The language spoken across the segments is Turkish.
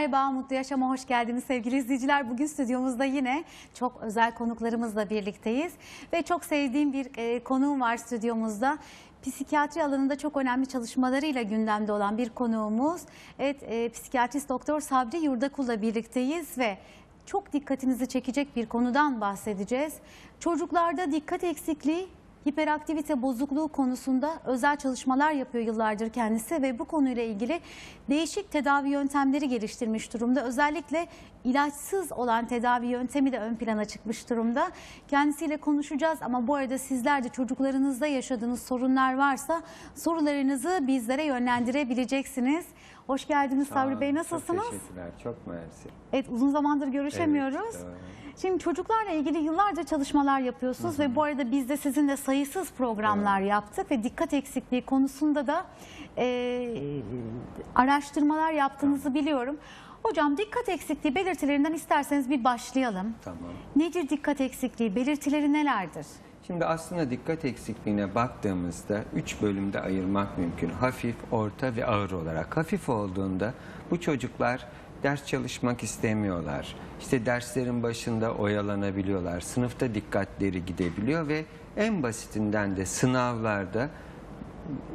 Merhaba, Mutlu Yaşam'a hoş geldiniz sevgili izleyiciler. Bugün stüdyomuzda yine çok özel konuklarımızla birlikteyiz. Ve çok sevdiğim bir e, konuğum var stüdyomuzda. Psikiyatri alanında çok önemli çalışmalarıyla gündemde olan bir konuğumuz. Evet, e, psikiyatrist doktor Sabri Yurdakul'la birlikteyiz ve çok dikkatinizi çekecek bir konudan bahsedeceğiz. Çocuklarda dikkat eksikliği hiperaktivite bozukluğu konusunda özel çalışmalar yapıyor yıllardır kendisi ve bu konuyla ilgili değişik tedavi yöntemleri geliştirmiş durumda. Özellikle ilaçsız olan tedavi yöntemi de ön plana çıkmış durumda. Kendisiyle konuşacağız ama bu arada sizler de çocuklarınızda yaşadığınız sorunlar varsa sorularınızı bizlere yönlendirebileceksiniz. Hoş geldiniz Sabri Bey nasılsınız? Çok teşekkürler. Çok mersi. Evet uzun zamandır görüşemiyoruz. Evet, doğru. Şimdi çocuklarla ilgili yıllarca çalışmalar yapıyorsunuz ve bu arada biz de sizinle sayısız programlar yaptık ve dikkat eksikliği konusunda da e, araştırmalar yaptığınızı biliyorum. Hocam dikkat eksikliği belirtilerinden isterseniz bir başlayalım. Tamam. Nedir dikkat eksikliği? Belirtileri nelerdir? Şimdi aslında dikkat eksikliğine baktığımızda üç bölümde ayırmak mümkün. Hafif, orta ve ağır olarak. Hafif olduğunda bu çocuklar ders çalışmak istemiyorlar. İşte derslerin başında oyalanabiliyorlar. Sınıfta dikkatleri gidebiliyor ve en basitinden de sınavlarda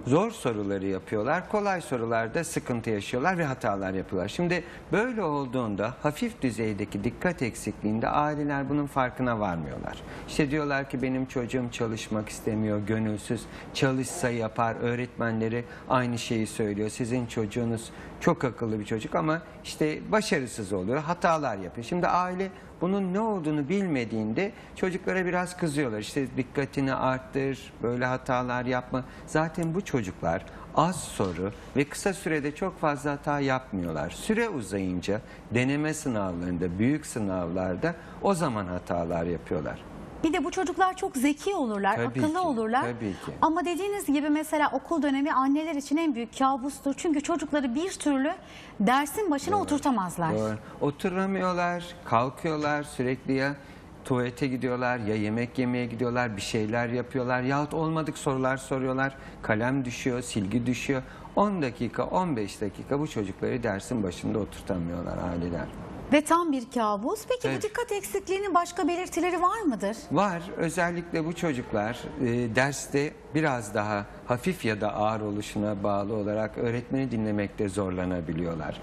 zor soruları yapıyorlar. Kolay sorularda sıkıntı yaşıyorlar ve hatalar yapıyorlar. Şimdi böyle olduğunda hafif düzeydeki dikkat eksikliğinde aileler bunun farkına varmıyorlar. İşte diyorlar ki benim çocuğum çalışmak istemiyor, gönülsüz. Çalışsa yapar. Öğretmenleri aynı şeyi söylüyor. Sizin çocuğunuz çok akıllı bir çocuk ama işte başarısız oluyor, hatalar yapıyor. Şimdi aile bunun ne olduğunu bilmediğinde çocuklara biraz kızıyorlar. İşte dikkatini arttır, böyle hatalar yapma. Zaten bu çocuklar az soru ve kısa sürede çok fazla hata yapmıyorlar. Süre uzayınca deneme sınavlarında, büyük sınavlarda o zaman hatalar yapıyorlar. Bir de bu çocuklar çok zeki olurlar, Tabii akıllı ki, olurlar. tabii ki. Ama dediğiniz gibi mesela okul dönemi anneler için en büyük kabustur. Çünkü çocukları bir türlü dersin başına oturtamazlar. Doğru. Oturamıyorlar, kalkıyorlar sürekli ya tuvalete gidiyorlar ya yemek yemeye gidiyorlar, bir şeyler yapıyorlar yahut olmadık sorular soruyorlar. Kalem düşüyor, silgi düşüyor. 10 dakika, 15 dakika bu çocukları dersin başında oturtamıyorlar aileler. Ve tam bir kabus. Peki bu Evet. dikkat eksikliğinin başka belirtileri var mıdır? Var. Özellikle bu çocuklar e, derste biraz daha hafif ya da ağır oluşuna bağlı olarak öğretmeni dinlemekte zorlanabiliyorlar.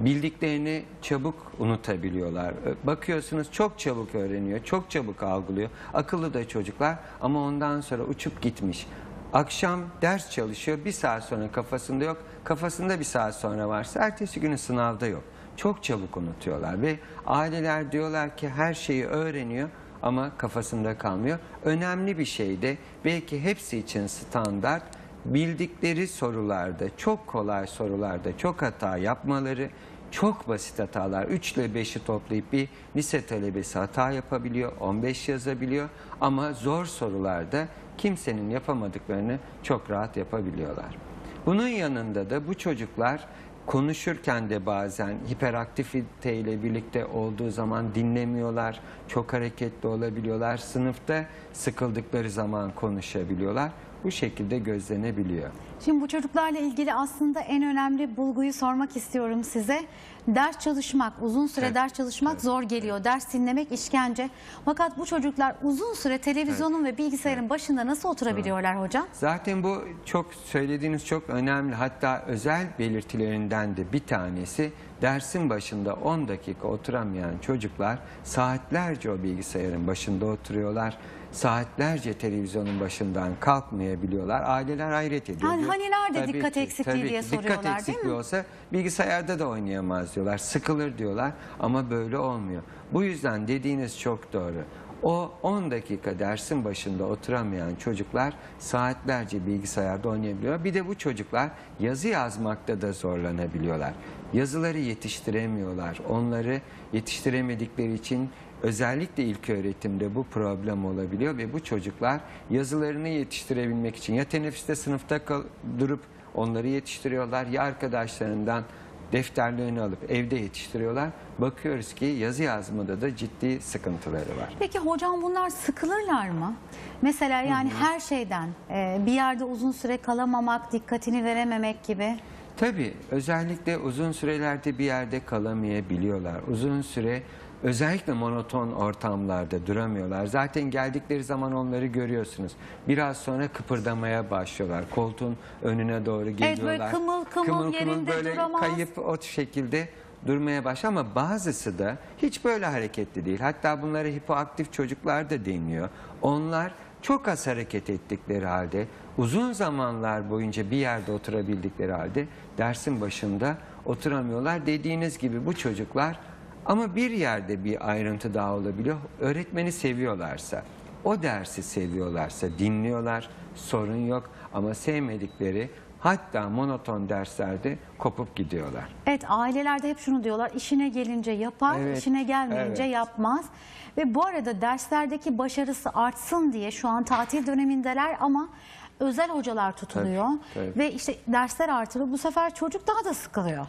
Bildiklerini çabuk unutabiliyorlar. Ö- Bakıyorsunuz çok çabuk öğreniyor, çok çabuk algılıyor. Akıllı da çocuklar ama ondan sonra uçup gitmiş. Akşam ders çalışıyor, bir saat sonra kafasında yok. Kafasında bir saat sonra varsa ertesi günü sınavda yok. Çok çabuk unutuyorlar ve aileler diyorlar ki her şeyi öğreniyor ama kafasında kalmıyor. Önemli bir şey de belki hepsi için standart bildikleri sorularda çok kolay sorularda çok hata yapmaları çok basit hatalar 3 ile 5'i toplayıp bir lise talebesi hata yapabiliyor 15 yazabiliyor ama zor sorularda kimsenin yapamadıklarını çok rahat yapabiliyorlar. Bunun yanında da bu çocuklar konuşurken de bazen hiperaktivite ile birlikte olduğu zaman dinlemiyorlar, çok hareketli olabiliyorlar, sınıfta sıkıldıkları zaman konuşabiliyorlar. Bu şekilde gözlenebiliyor. Şimdi bu çocuklarla ilgili aslında en önemli bulguyu sormak istiyorum size. Ders çalışmak, uzun süre Evet. ders çalışmak zor geliyor. Ders dinlemek işkence. Fakat bu çocuklar uzun süre televizyonun ve bilgisayarın başında nasıl oturabiliyorlar hocam? Zaten bu çok söylediğiniz çok önemli. Hatta özel belirtilerinden de bir tanesi dersin başında 10 dakika oturamayan çocuklar saatlerce o bilgisayarın başında oturuyorlar. Saatlerce televizyonun başından kalkmayabiliyorlar. Aileler hayret ediyor. Yani hani nerede tabii dikkat ki, eksikliği tabii diye ki. soruyorlar, Dikkat değil mi? olsa bilgisayarda da oynayamaz diyorlar. Sıkılır diyorlar ama böyle olmuyor. Bu yüzden dediğiniz çok doğru. O 10 dakika dersin başında oturamayan çocuklar saatlerce bilgisayarda oynayabiliyor. Bir de bu çocuklar yazı yazmakta da zorlanabiliyorlar. Yazıları yetiştiremiyorlar. Onları yetiştiremedikleri için özellikle ilk öğretimde bu problem olabiliyor ve bu çocuklar yazılarını yetiştirebilmek için ya teneffüste sınıfta kal- durup onları yetiştiriyorlar ya arkadaşlarından defterlerini alıp evde yetiştiriyorlar. Bakıyoruz ki yazı yazmada da ciddi sıkıntıları var. Peki hocam bunlar sıkılırlar mı? Mesela yani her şeyden e, bir yerde uzun süre kalamamak, dikkatini verememek gibi. Tabii özellikle uzun sürelerde bir yerde kalamayabiliyorlar. Uzun süre özellikle monoton ortamlarda duramıyorlar. Zaten geldikleri zaman onları görüyorsunuz. Biraz sonra kıpırdamaya başlıyorlar. Koltuğun önüne doğru böyle geliyorlar. kımıl kımıl yerinde böyle duramaz. kayıp o şekilde durmaya başlıyor ama bazısı da hiç böyle hareketli değil. Hatta bunlara hipoaktif çocuklar da deniyor. Onlar çok az hareket ettikleri halde uzun zamanlar boyunca bir yerde oturabildikleri halde dersin başında oturamıyorlar. Dediğiniz gibi bu çocuklar ama bir yerde bir ayrıntı daha olabiliyor. Öğretmeni seviyorlarsa, o dersi seviyorlarsa dinliyorlar, sorun yok ama sevmedikleri hatta monoton derslerde kopup gidiyorlar. Evet ailelerde hep şunu diyorlar işine gelince yapar, Evet, işine gelmeyince evet. yapmaz. Ve bu arada derslerdeki başarısı artsın diye şu an tatil dönemindeler ama özel hocalar tutuluyor. Tabii, tabii. Ve işte dersler artırıyor. Bu sefer çocuk daha da sıkılıyor.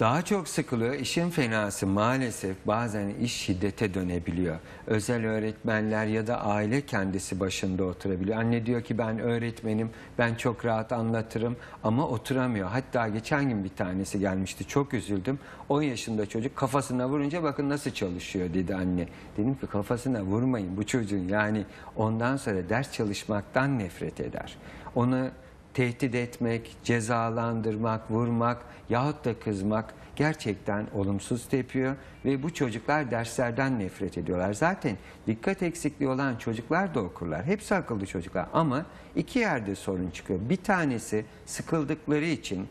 Daha çok sıkılıyor. İşin fenası maalesef bazen iş şiddete dönebiliyor. Özel öğretmenler ya da aile kendisi başında oturabiliyor. Anne diyor ki ben öğretmenim, ben çok rahat anlatırım ama oturamıyor. Hatta geçen gün bir tanesi gelmişti, çok üzüldüm. 10 yaşında çocuk kafasına vurunca bakın nasıl çalışıyor dedi anne. Dedim ki kafasına vurmayın bu çocuğun yani ondan sonra ders çalışmaktan nefret eder. Onu tehdit etmek, cezalandırmak, vurmak yahut da kızmak gerçekten olumsuz tepiyor ve bu çocuklar derslerden nefret ediyorlar. Zaten dikkat eksikliği olan çocuklar da okurlar. Hepsi akıllı çocuklar ama iki yerde sorun çıkıyor. Bir tanesi sıkıldıkları için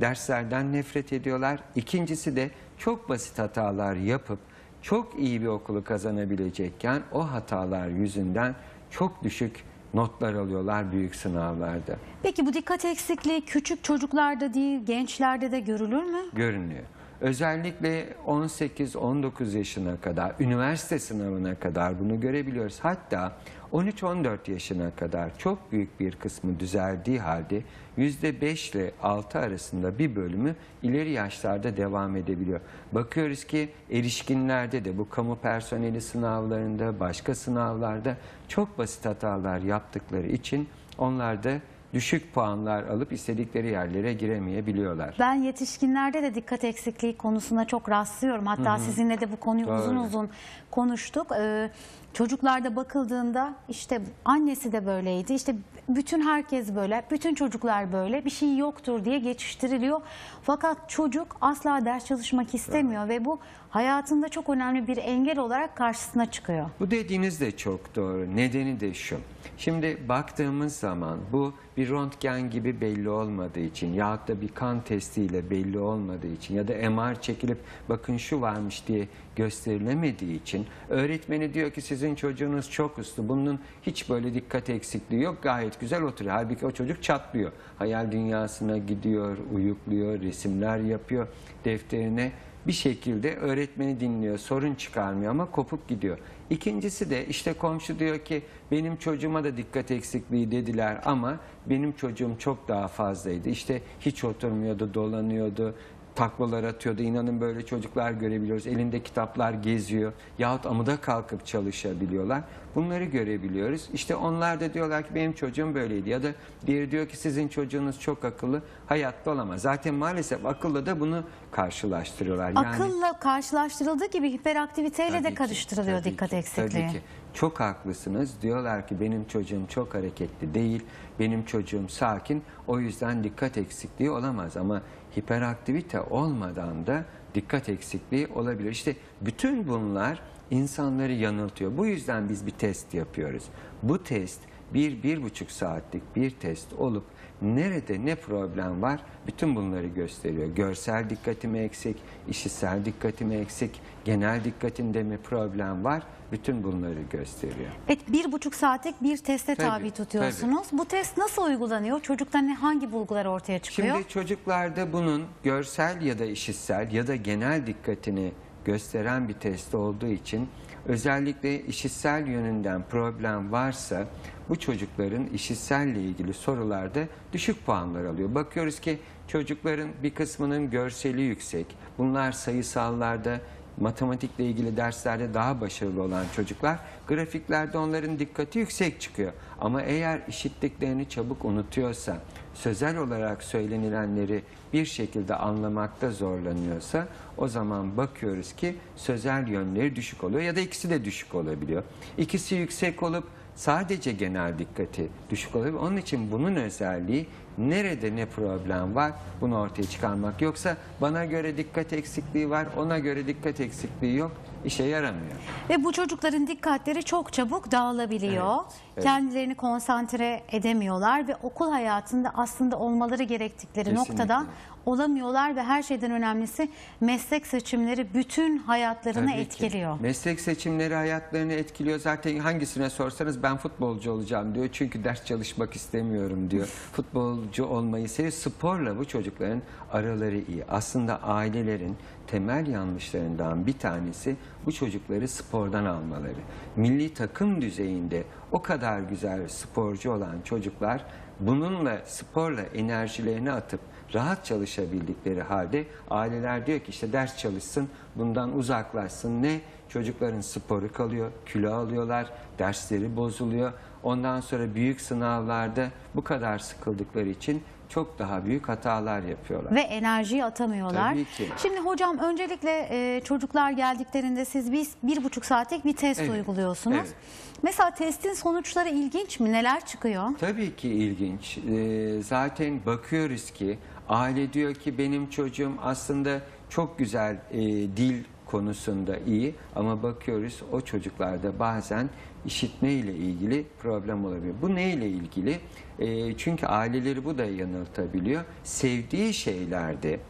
derslerden nefret ediyorlar. İkincisi de çok basit hatalar yapıp çok iyi bir okulu kazanabilecekken o hatalar yüzünden çok düşük notlar alıyorlar büyük sınavlarda. Peki bu dikkat eksikliği küçük çocuklarda değil gençlerde de görülür mü? görünüyor. Özellikle 18-19 yaşına kadar, üniversite sınavına kadar bunu görebiliyoruz. Hatta 13-14 yaşına kadar çok büyük bir kısmı düzeldiği halde %5 ile 6 arasında bir bölümü ileri yaşlarda devam edebiliyor. Bakıyoruz ki erişkinlerde de bu kamu personeli sınavlarında, başka sınavlarda çok basit hatalar yaptıkları için onlar da düşük puanlar alıp istedikleri yerlere giremeyebiliyorlar. Ben yetişkinlerde de dikkat eksikliği konusuna çok rastlıyorum. Hatta sizinle de bu konuyu Doğru. uzun uzun konuştuk. Ee, çocuklarda bakıldığında işte annesi de böyleydi. İşte bütün herkes böyle, bütün çocuklar böyle bir şey yoktur diye geçiştiriliyor. Fakat çocuk asla ders çalışmak istemiyor ve bu hayatında çok önemli bir engel olarak karşısına çıkıyor. Bu dediğiniz de çok doğru. Nedeni de şu. Şimdi baktığımız zaman bu bir röntgen gibi belli olmadığı için yahut da bir kan testiyle belli olmadığı için ya da MR çekilip bakın şu varmış diye gösterilemediği için öğretmeni diyor ki sizin çocuğunuz çok uslu. Bunun hiç böyle dikkat eksikliği yok. Gayet güzel oturuyor. Halbuki o çocuk çatlıyor. Hayal dünyasına gidiyor, uyukluyor, resimler yapıyor defterine bir şekilde öğretmeni dinliyor, sorun çıkarmıyor ama kopup gidiyor. İkincisi de işte komşu diyor ki benim çocuğuma da dikkat eksikliği dediler ama benim çocuğum çok daha fazlaydı. İşte hiç oturmuyordu, dolanıyordu, taklalar atıyordu. İnanın böyle çocuklar görebiliyoruz. Elinde kitaplar geziyor yahut amuda kalkıp çalışabiliyorlar. Bunları görebiliyoruz. İşte onlar da diyorlar ki benim çocuğum böyleydi ya da diğeri diyor ki sizin çocuğunuz çok akıllı hayatta olamaz. Zaten maalesef akılla da bunu karşılaştırıyorlar. Yani, Akılla karşılaştırıldığı gibi hiperaktiviteyle de ki, karıştırılıyor tabii dikkat ki, eksikliği. Tabii ki. Çok haklısınız. Diyorlar ki benim çocuğum çok hareketli değil. Benim çocuğum sakin. O yüzden dikkat eksikliği olamaz. Ama hiperaktivite olmadan da dikkat eksikliği olabilir. İşte bütün bunlar insanları yanıltıyor. Bu yüzden biz bir test yapıyoruz. Bu test bir, bir buçuk saatlik bir test olup nerede ne problem var bütün bunları gösteriyor. Görsel dikkatimi eksik, işitsel dikkatimi eksik, genel dikkatinde mi problem var bütün bunları gösteriyor. Evet, bir buçuk saatlik bir teste Tabii, tabi tutuyorsunuz. Bu test nasıl uygulanıyor? Çocukta ne hangi bulgular ortaya çıkıyor? Şimdi çocuklarda bunun görsel ya da işitsel ya da genel dikkatini gösteren bir test olduğu için özellikle işitsel yönünden problem varsa bu çocukların işitselle ilgili sorularda düşük puanlar alıyor. Bakıyoruz ki çocukların bir kısmının görseli yüksek. Bunlar sayısallarda matematikle ilgili derslerde daha başarılı olan çocuklar grafiklerde onların dikkati yüksek çıkıyor. Ama eğer işittiklerini çabuk unutuyorsa, sözel olarak söylenilenleri bir şekilde anlamakta zorlanıyorsa o zaman bakıyoruz ki sözel yönleri düşük oluyor ya da ikisi de düşük olabiliyor. İkisi yüksek olup sadece genel dikkati düşük olabilir. Onun için bunun özelliği nerede ne problem var bunu ortaya çıkarmak. Yoksa bana göre dikkat eksikliği var, ona göre dikkat eksikliği yok. işe yaramıyor. Ve bu çocukların dikkatleri çok çabuk dağılabiliyor. Evet, evet. Kendilerini konsantre edemiyorlar ve okul hayatında aslında olmaları gerektikleri Kesinlikle. noktada olamıyorlar ve her şeyden önemlisi meslek seçimleri bütün hayatlarını Tabii ki. etkiliyor. Meslek seçimleri hayatlarını etkiliyor. Zaten hangisine sorsanız ben futbolcu olacağım diyor. Çünkü ders çalışmak istemiyorum diyor. futbolcu olmayı seviyor. Sporla bu çocukların araları iyi. Aslında ailelerin temel yanlışlarından bir tanesi bu çocukları spordan almaları. Milli takım düzeyinde o kadar güzel sporcu olan çocuklar bununla sporla enerjilerini atıp rahat çalışabildikleri halde aileler diyor ki işte ders çalışsın, bundan uzaklaşsın. Ne? Çocukların sporu kalıyor, kilo alıyorlar, dersleri bozuluyor. Ondan sonra büyük sınavlarda bu kadar sıkıldıkları için çok daha büyük hatalar yapıyorlar. Ve enerjiyi atamıyorlar. Tabii ki. Şimdi hocam öncelikle e, çocuklar geldiklerinde siz bir, bir buçuk saatlik bir test Evet, uyguluyorsunuz. evet. Mesela testin sonuçları ilginç mi? Neler çıkıyor? Tabii ki ilginç. Ee, zaten bakıyoruz ki aile diyor ki benim çocuğum aslında çok güzel e, dil konusunda iyi ama bakıyoruz o çocuklarda bazen işitme ile ilgili problem olabiliyor. Bu neyle ilgili? E, çünkü aileleri bu da yanıltabiliyor. Sevdiği şeylerde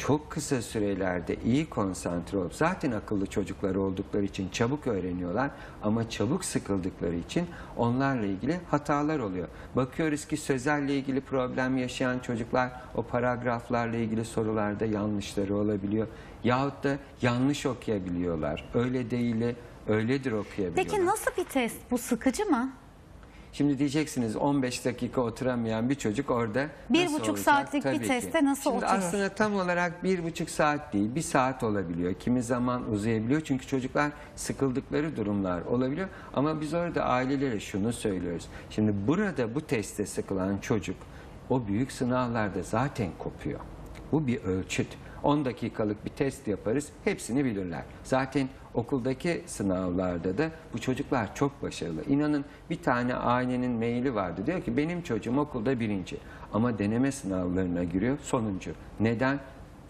çok kısa sürelerde iyi konsantre olup zaten akıllı çocuklar oldukları için çabuk öğreniyorlar ama çabuk sıkıldıkları için onlarla ilgili hatalar oluyor. Bakıyoruz ki sözelle ilgili problem yaşayan çocuklar o paragraflarla ilgili sorularda yanlışları olabiliyor. Yahut da yanlış okuyabiliyorlar. Öyle değil, öyledir okuyabiliyorlar. Peki nasıl bir test? Bu sıkıcı mı? Şimdi diyeceksiniz 15 dakika oturamayan bir çocuk orada Bir nasıl buçuk olacak? saatlik bir Tabii ki. teste nasıl Şimdi oturur? Aslında tam olarak bir buçuk saat değil bir saat olabiliyor. Kimi zaman uzayabiliyor çünkü çocuklar sıkıldıkları durumlar olabiliyor. Ama biz orada ailelere şunu söylüyoruz. Şimdi burada bu teste sıkılan çocuk o büyük sınavlarda zaten kopuyor. Bu bir ölçüt. 10 dakikalık bir test yaparız. Hepsini bilirler. Zaten okuldaki sınavlarda da bu çocuklar çok başarılı. İnanın bir tane ailenin maili vardı. Diyor ki benim çocuğum okulda birinci. Ama deneme sınavlarına giriyor sonuncu. Neden?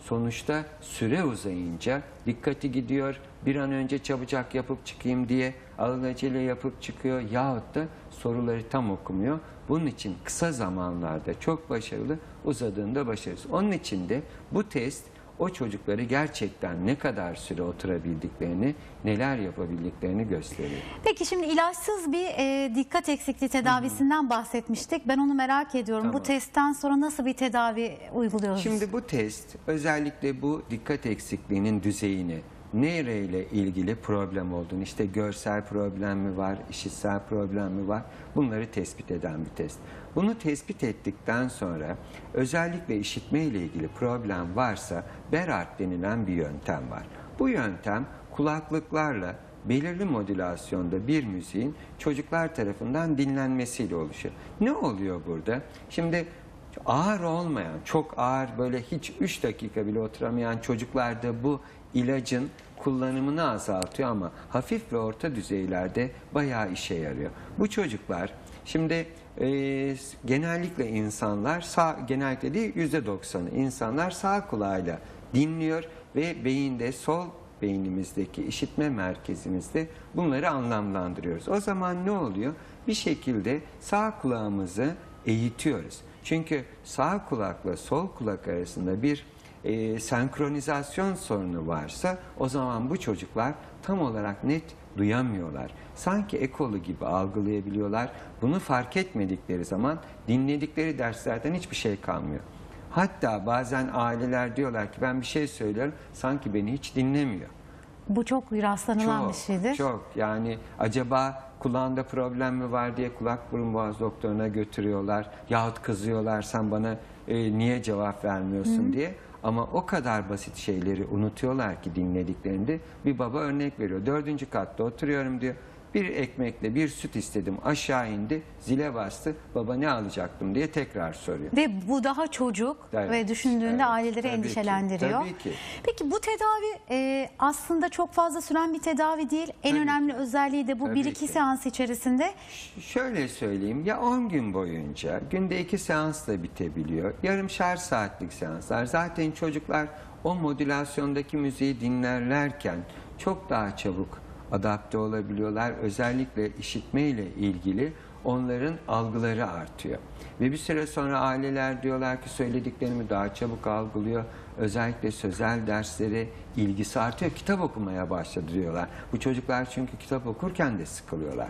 Sonuçta süre uzayınca dikkati gidiyor. Bir an önce çabucak yapıp çıkayım diye alelacele yapıp çıkıyor. Yahut da soruları tam okumuyor. Bunun için kısa zamanlarda çok başarılı, uzadığında başarısız. Onun için de bu test o çocukları gerçekten ne kadar süre oturabildiklerini, neler yapabildiklerini gösteriyor. Peki şimdi ilaçsız bir e, dikkat eksikliği tedavisinden bahsetmiştik. Ben onu merak ediyorum. Bu Tamam. testten sonra nasıl bir tedavi uyguluyoruz? Şimdi bu test özellikle bu dikkat eksikliğinin düzeyini nereyle ilgili problem olduğunu işte görsel problem mi var, işitsel problem mi var bunları tespit eden bir test. Bunu tespit ettikten sonra özellikle işitme ile ilgili problem varsa Berard denilen bir yöntem var. Bu yöntem kulaklıklarla belirli modülasyonda bir müziğin çocuklar tarafından dinlenmesiyle oluşuyor. Ne oluyor burada? Şimdi ağır olmayan, çok ağır böyle hiç 3 dakika bile oturamayan çocuklarda bu ilacın kullanımını azaltıyor ama hafif ve orta düzeylerde bayağı işe yarıyor. Bu çocuklar şimdi e, genellikle insanlar sağ genellikle değil yüzde doksanı insanlar sağ kulağıyla dinliyor ve beyinde sol beynimizdeki işitme merkezimizde bunları anlamlandırıyoruz. O zaman ne oluyor? Bir şekilde sağ kulağımızı eğitiyoruz. Çünkü sağ kulakla sol kulak arasında bir e, senkronizasyon sorunu varsa o zaman bu çocuklar tam olarak net duyamıyorlar. Sanki ekolu gibi algılayabiliyorlar. Bunu fark etmedikleri zaman dinledikleri derslerden hiçbir şey kalmıyor. Hatta bazen aileler diyorlar ki ben bir şey söylüyorum sanki beni hiç dinlemiyor. Bu çok rastlanılan bir Çok, şeydir. çok. Yani acaba kulağında problem mi var diye kulak burun boğaz doktoruna götürüyorlar. Yahut kızıyorlar sen bana e, niye cevap vermiyorsun diye. Ama o kadar basit şeyleri unutuyorlar ki dinlediklerinde bir baba örnek veriyor. Dördüncü katta oturuyorum diyor. Bir ekmekle bir süt istedim aşağı indi zile bastı baba ne alacaktım diye tekrar soruyor. Ve bu daha çocuk Evet, ve düşündüğünde evet, aileleri tabii ki, endişelendiriyor. tabii ki. Peki bu tedavi e, aslında çok fazla süren bir tedavi değil. En Tabii önemli ki. özelliği de bu Tabii 1-2 ki. seans içerisinde Şöyle söyleyeyim ya 10 gün boyunca günde 2 seansla bitebiliyor. Yarımşar saatlik seanslar. Zaten çocuklar o modülasyondaki müziği dinlerlerken çok daha çabuk adapte olabiliyorlar. Özellikle işitmeyle ilgili onların algıları artıyor. Ve bir süre sonra aileler diyorlar ki söylediklerimi daha çabuk algılıyor. Özellikle sözel derslere ilgisi artıyor. Kitap okumaya başladı diyorlar. Bu çocuklar çünkü kitap okurken de sıkılıyorlar.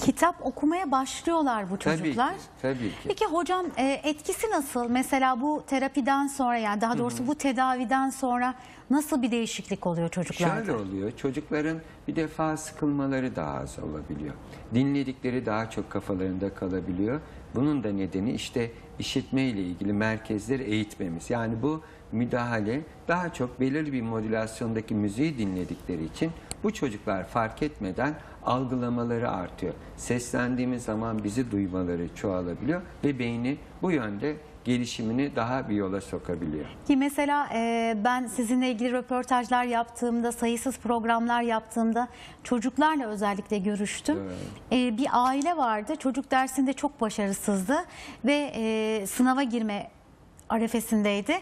Kitap okumaya başlıyorlar bu Tabii çocuklar. ki, tabii ki. Peki hocam e, etkisi nasıl? Mesela bu terapiden sonra yani daha doğrusu bu tedaviden sonra nasıl bir değişiklik oluyor çocuklarda? Şöyle oluyor. Çocukların bir defa sıkılmaları daha az olabiliyor. Dinledikleri daha çok kafalarında kalabiliyor. Bunun da nedeni işte işitme ile ilgili merkezleri eğitmemiz. Yani bu müdahale daha çok belirli bir modülasyondaki müziği dinledikleri için bu çocuklar fark etmeden algılamaları artıyor. Seslendiğimiz zaman bizi duymaları çoğalabiliyor ve beyni bu yönde gelişimini daha bir yola sokabiliyor. Ki mesela e, ben sizinle ilgili röportajlar yaptığımda, sayısız programlar yaptığımda çocuklarla özellikle görüştüm. E, bir aile vardı, çocuk dersinde çok başarısızdı ve e, sınava girme arefesindeydi.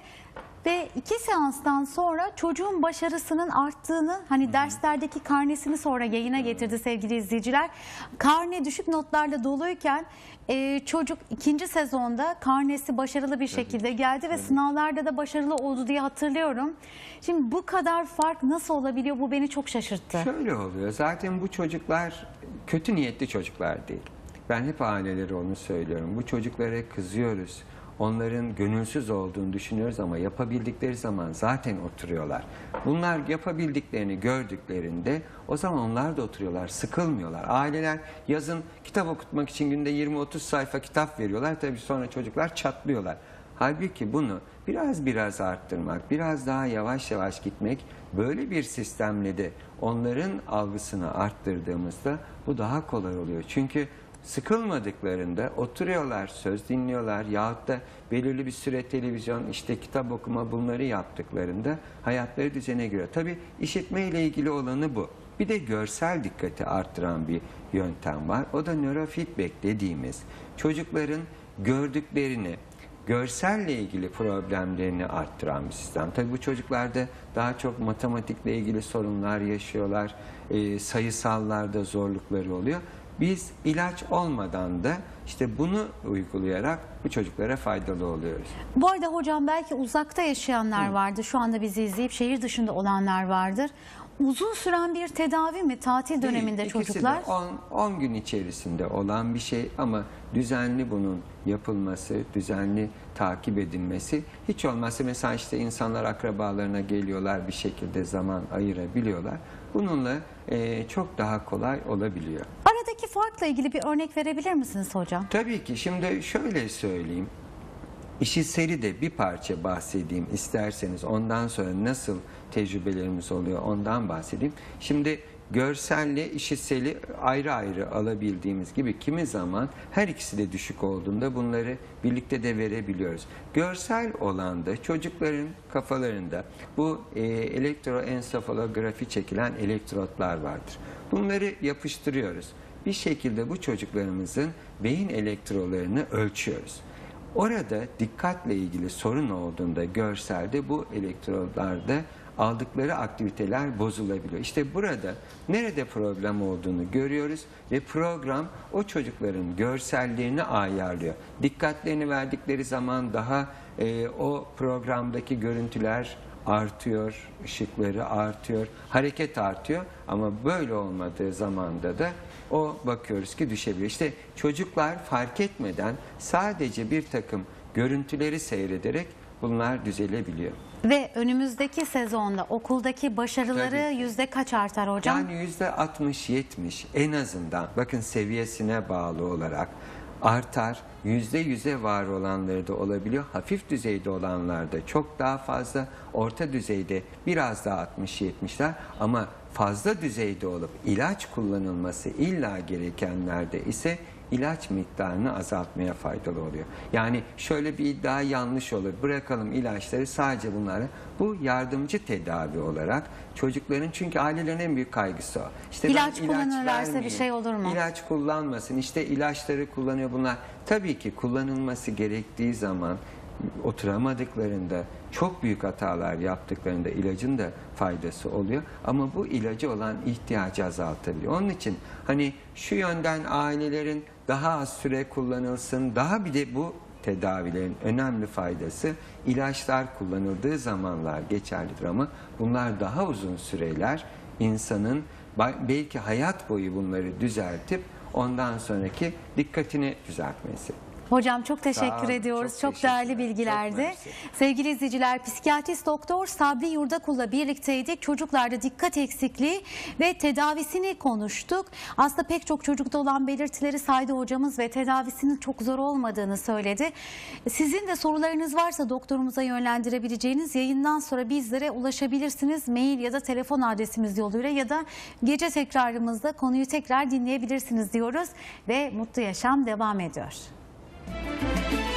Ve iki seanstan sonra çocuğun başarısının arttığını, hani derslerdeki karnesini sonra yayına getirdi sevgili izleyiciler. Karne düşük notlarla doluyken e, çocuk ikinci sezonda karnesi başarılı bir şekilde geldi ve sınavlarda da başarılı oldu diye hatırlıyorum. Şimdi bu kadar fark nasıl olabiliyor bu beni çok şaşırttı. Şöyle oluyor. Zaten bu çocuklar kötü niyetli çocuklar değil. Ben hep ailelere onu söylüyorum. Bu çocuklara kızıyoruz. Onların gönülsüz olduğunu düşünüyoruz ama yapabildikleri zaman zaten oturuyorlar. Bunlar yapabildiklerini gördüklerinde o zaman onlar da oturuyorlar, sıkılmıyorlar. Aileler yazın kitap okutmak için günde 20-30 sayfa kitap veriyorlar. Tabii sonra çocuklar çatlıyorlar. Halbuki bunu biraz biraz arttırmak, biraz daha yavaş yavaş gitmek, böyle bir sistemle de onların algısını arttırdığımızda bu daha kolay oluyor. Çünkü sıkılmadıklarında oturuyorlar, söz dinliyorlar yahut da belirli bir süre televizyon, işte kitap okuma bunları yaptıklarında hayatları düzene giriyor. Tabii işitme ile ilgili olanı bu. Bir de görsel dikkati arttıran bir yöntem var. O da nörofeedback dediğimiz çocukların gördüklerini, görselle ilgili problemlerini arttıran bir sistem. Tabii bu çocuklarda daha çok matematikle ilgili sorunlar yaşıyorlar. E, sayısallarda zorlukları oluyor. Biz ilaç olmadan da işte bunu uygulayarak bu çocuklara faydalı oluyoruz. Bu arada hocam belki uzakta yaşayanlar vardır. Şu anda bizi izleyip şehir dışında olanlar vardır. Uzun süren bir tedavi mi tatil döneminde Değil, çocuklar? de 10 10 gün içerisinde olan bir şey ama düzenli bunun yapılması, düzenli takip edilmesi hiç olmazsa mesela işte insanlar akrabalarına geliyorlar bir şekilde zaman ayırabiliyorlar. Bununla e, çok daha kolay olabiliyor. Aradaki farkla ilgili bir örnek verebilir misiniz hocam? Tabii ki şimdi şöyle söyleyeyim. İşitseli de bir parça bahsedeyim isterseniz. Ondan sonra nasıl tecrübelerimiz oluyor ondan bahsedeyim. Şimdi görselle işitseli ayrı ayrı alabildiğimiz gibi kimi zaman her ikisi de düşük olduğunda bunları birlikte de verebiliyoruz. Görsel olan da çocukların kafalarında bu e, elektroensefalografi çekilen elektrotlar vardır. Bunları yapıştırıyoruz. Bir şekilde bu çocuklarımızın beyin elektrolarını ölçüyoruz. Orada dikkatle ilgili sorun olduğunda görselde bu elektrodlarda aldıkları aktiviteler bozulabiliyor. İşte burada nerede problem olduğunu görüyoruz ve program o çocukların görsellerini ayarlıyor. Dikkatlerini verdikleri zaman daha e, o programdaki görüntüler artıyor, ışıkları artıyor, hareket artıyor ama böyle olmadığı zamanda da o bakıyoruz ki düşebiliyor. İşte çocuklar fark etmeden sadece bir takım görüntüleri seyrederek bunlar düzelebiliyor. Ve önümüzdeki sezonda okuldaki başarıları Tabii yüzde kaç artar hocam? Yani yüzde 60-70 en azından bakın seviyesine bağlı olarak artar. Yüzde yüze var olanları da olabiliyor. Hafif düzeyde olanlarda çok daha fazla. Orta düzeyde biraz daha 60-70'ler ama fazla düzeyde olup ilaç kullanılması illa gerekenlerde ise ilaç miktarını azaltmaya faydalı oluyor. Yani şöyle bir iddia yanlış olur. Bırakalım ilaçları sadece bunları. Bu yardımcı tedavi olarak çocukların çünkü ailelerin en büyük kaygısı o. İşte İlaç kullanırlarsa bir şey olur mu? İlaç kullanmasın. İşte ilaçları kullanıyor bunlar. Tabii ki kullanılması gerektiği zaman oturamadıklarında çok büyük hatalar yaptıklarında ilacın da faydası oluyor ama bu ilacı olan ihtiyacı azaltabiliyor. Onun için hani şu yönden ailelerin daha az süre kullanılsın. Daha bir de bu tedavilerin önemli faydası ilaçlar kullanıldığı zamanlar geçerlidir ama bunlar daha uzun süreler. İnsanın belki hayat boyu bunları düzeltip ondan sonraki dikkatini düzeltmesi. Hocam çok teşekkür olun, ediyoruz. çok Çok, değerli Çok bilgilerdi. mersi. Sevgili izleyiciler, psikiyatrist doktor Sabri Yurdakul'la birlikteydik. Çocuklarda dikkat eksikliği ve tedavisini konuştuk. Aslında pek çok çocukta olan belirtileri saydı hocamız ve tedavisinin çok zor olmadığını söyledi. Sizin de sorularınız varsa doktorumuza yönlendirebileceğiniz yayından sonra bizlere ulaşabilirsiniz. Mail ya da telefon adresimiz yoluyla ya da gece tekrarımızda konuyu tekrar dinleyebilirsiniz diyoruz ve Mutlu Yaşam devam ediyor. Thank you.